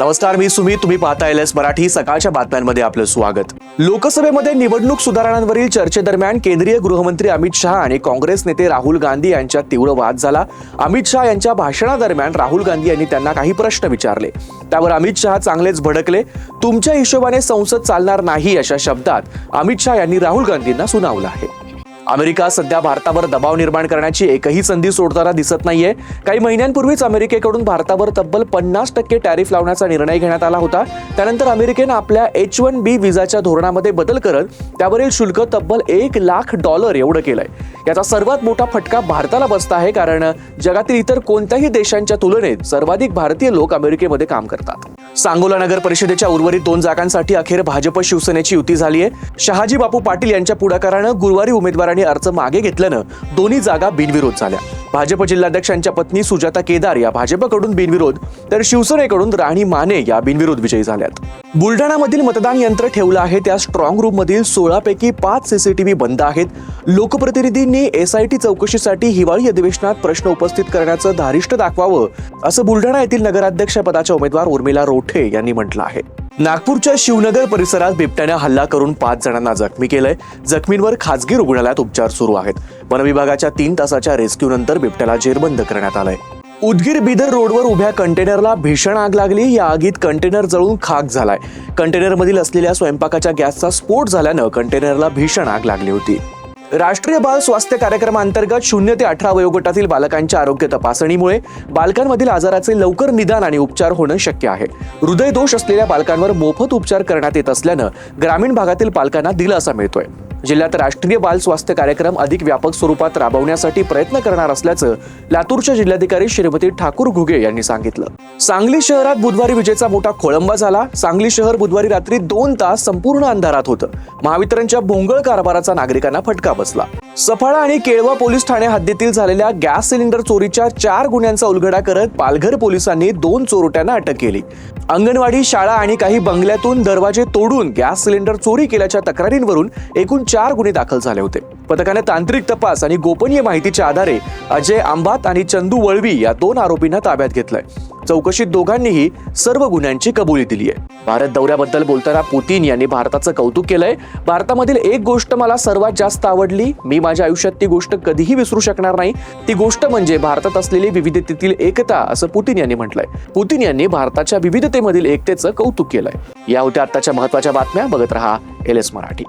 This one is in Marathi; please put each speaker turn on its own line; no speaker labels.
नमस्कार मी सुमित. तुम्ही पाहता एल एस मराठी. सकाळच्या बातम्यांमध्ये आपलं स्वागत. लोकसभेमध्ये निवडणूक सुधारणांवरील चर्चेदरम्यान केंद्रीय गृहमंत्री अमित शहा आणि काँग्रेस नेते राहुल गांधी यांच्यात तीव्र वाद झाला. अमित शहा यांच्या भाषणादरम्यान राहुल गांधी यांनी त्यांना काही प्रश्न विचारले. त्यावर अमित शहा चांगलेच भडकले. तुमच्या हिशोबाने संसद चालणार नाही अशा शब्दात अमित शहा यांनी राहुल गांधींना सुनावलं आहे. अमेरिका सध्या भारतावर दबाव निर्माण करण्याची एकही संधी सोडताना दिसत नाहीये. काही महिन्यांपूर्वीच अमेरिकेकडून भारतावर तब्बल पन्नास टक्के टॅरिफ लावण्याचा निर्णय घेण्यात आला होता. त्यानंतर अमेरिकेनं आपल्या एच वन बी विजाच्या धोरणामध्ये बदल करत त्यावरील शुल्क तब्बल एक लाख डॉलर एवढं केलंय. याचा सर्वात मोठा फटका भारताला बसत आहे कारण जगातील इतर कोणत्याही देशांच्या तुलनेत सर्वाधिक भारतीय लोक अमेरिकेमध्ये काम करतात. सांगोला नगर परिषदेच्या उर्वरित दोन जागांसाठी अखेर भाजप शिवसेनेची युती झाली आहे शहाजी बापू पाटील यांच्या पुढाकारानं गुरुवारी उमेदवारांनी अर्ज मागे घेतल्यानं दोन्ही जागा बिनविरोध झाल्या. भाजप जिल्हाध्यक्षांच्या पत्नी सुजाता केदार या भाजपकडून बिनविरोध तर शिवसेनेकडून राणी माने या बिनविरोध विजयी झाल्यात. बुलढाणामधील मतदान यंत्र ठेवलं आहे त्या स्ट्रॉंग रूम मधील सोळा पैकी पाच सीसीटीव्ही बंद आहेत. लोकप्रतिनिधींनी एसआयटी चौकशीसाठी हिवाळी अधिवेशनात प्रश्न उपस्थित करण्याचं धारिष्ट दाखवावं असं बुलढाणा येथील नगराध्यक्ष पदाच्या उमेदवार उर्मिला रोठे यांनी म्हटलं आहे. नागपूरच्या शिवनगर परिसरात बिबट्याने हल्ला करून पाच जणांना जखमी केलंय. जखमींवर खासगी रुग्णालयात उपचार सुरू आहेत. वनविभागाच्या तीन तासाच्या रेस्क्यू नंतर बिबट्याला जेरबंद करण्यात आलंय. उदगीर बिदर रोडवर उभ्या कंटेनरला भीषण आग लागली. या आगीत कंटेनर जळून खाक झालाय. कंटेनरमधील असलेल्या स्वयंपाकाच्या गॅसचा स्फोट झाल्यानं कंटेनरला भीषण आग लागली होती. राष्ट्रीय बाल स्वास्थ्य कार्यक्रमाअंतर्गत शून्य ते अठरा वयोगटातील बालकांच्या आरोग्य तपासणीमुळे बालकांमधील आजाराचे लवकर निदान आणि उपचार होणं शक्य आहे. हृदयदोष असलेल्या बालकांवर मोफत उपचार करण्यात येत असल्यानं ग्रामीण भागातील पालकांना दिलासा मिळतोय. जिल्ह्यात राष्ट्रीय बाल स्वास्थ्य कार्यक्रम अधिक व्यापक स्वरूपात राबवण्यासाठी प्रयत्न करणार असल्याचं लातूरच्या जिल्हाधिकारी श्रीमती ठाकूर घुगे यांनी सांगितलं. सांगली शहरात बुधवारी विजेचा मोठा खोळंबा झाला. सांगली शहर बुधवारी रात्री दोन तास संपूर्ण अंधारात होतं. महावितरणच्या भोंगळ कारभाराचा नागरिकांना फटका बसला. सफाळा आणि केळवा पोलीस ठाणे हद्दीतील झालेल्या गॅस सिलेंडर चोरीच्या चार गुन्ह्यांचा उलगडा करत पालघर पोलिसांनी दोन चोरट्यांना अटक केली. अंगणवाडी शाळा आणि काही बंगल्यातून दरवाजे तोडून गॅस सिलेंडर चोरी केल्याच्या तक्रारींवरून एकूण चार गुन्हे दाखल झाले होते. पथकाने तांत्रिक तपास आणि गोपनीय माहितीच्या आधारे अजय आंबात आणि चंदू वळवी या दोन आरोपींना ताब्यात घेतलंय. चौकशीत दोघांनीही सर्व गुन्ह्यांची कबुली दिली आहे. भारत दौऱ्याबद्दल बोलताना पुतीन यांनी भारताचं कौतुक केलंय. भारतामधील एक गोष्ट मला सर्वात जास्त आवडली मी माझ्या आयुष्यात ती गोष्ट कधीही विसरू शकणार नाही. ती गोष्ट म्हणजे भारतात असलेली विविधतेतील एकता असं पुतीन यांनी म्हटलंय. पुतीन यांनी भारताच्या विविधतेमधील एकतेचं कौतुक केलंय. या होत्या आताच्या महत्त्वाच्या बातम्या. बघत रहा एल एस मराठी.